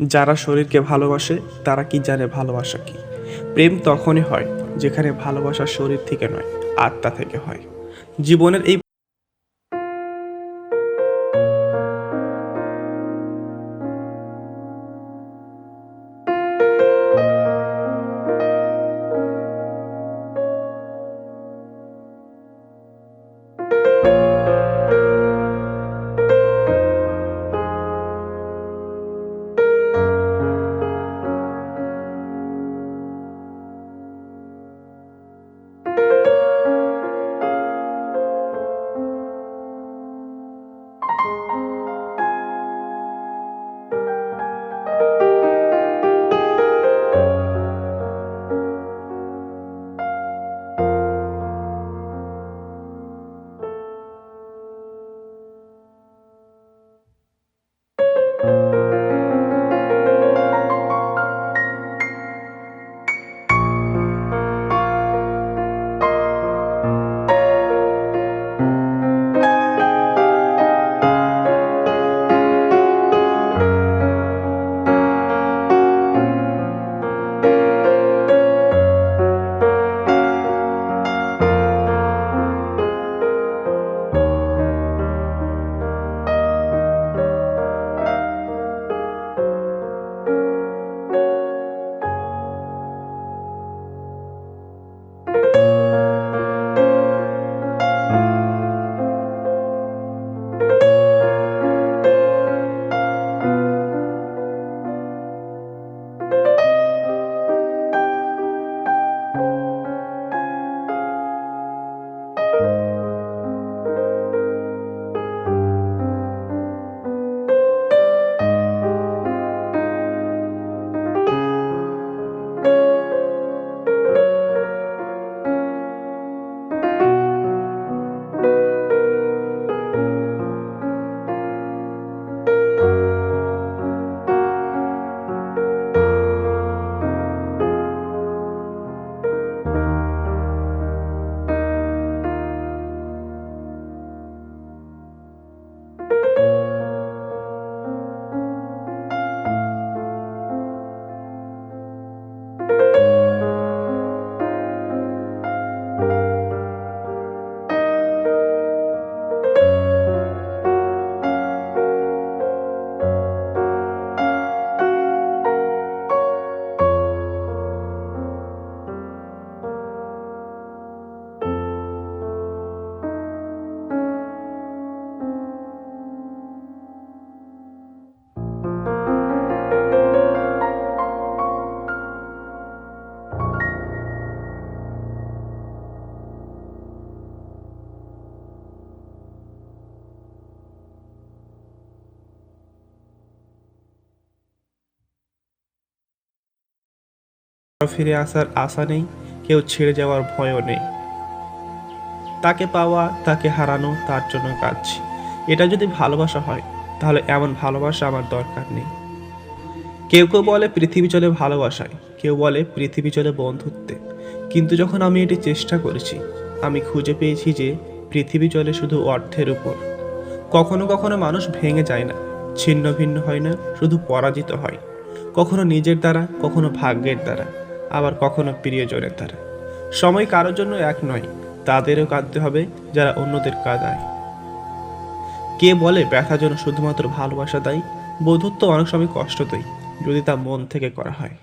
যারা শরীরকে ভালোবাসে, তারা কি জানে ভালোবাসা কি? প্রেম তখনই হয় যেখানে ভালোবাসা শরীর থেকে নয়, আত্মা থেকে হয়। জীবনের এই ফিরে আসার আশা নেই, কেউ ছেড়ে যাওয়ার ভয়ও নেই। তাকে পাওয়া, তাকে হারানো তার জন্য কাঁদছি। এটা যদি ভালোবাসা হয়, তাহলে এমন ভালোবাসা আমার দরকার নেই। কেউ কেউ বলে পৃথিবী চলে ভালোবাসায়, কেউ বলে পৃথিবী চলে বন্ধুত্বে। কিন্তু যখন আমি এটি চেষ্টা করেছি, আমি খুঁজে পেয়েছি যে পৃথিবী চলে শুধু অর্থের উপর। কখনো কখনো মানুষ ভেঙে যায় না, ছিন্ন ভিন্ন হয় না, শুধু পরাজিত হয়। কখনো নিজের দ্বারা, কখনো ভাগ্যের দ্বারা। আবার কখনো প্রিয়জনের দ্বারা। সময় কারোর জন্য এক নয়, তাদেরও কাঁদতে হবে যারা অন্যদের কাঁদায়। কে বলে ব্যথা জন্য শুধুমাত্র ভালোবাসা দেয়? বধুত্ব অনেক সময় কষ্ট দেয়, যদি তা মন থেকে করা হয়।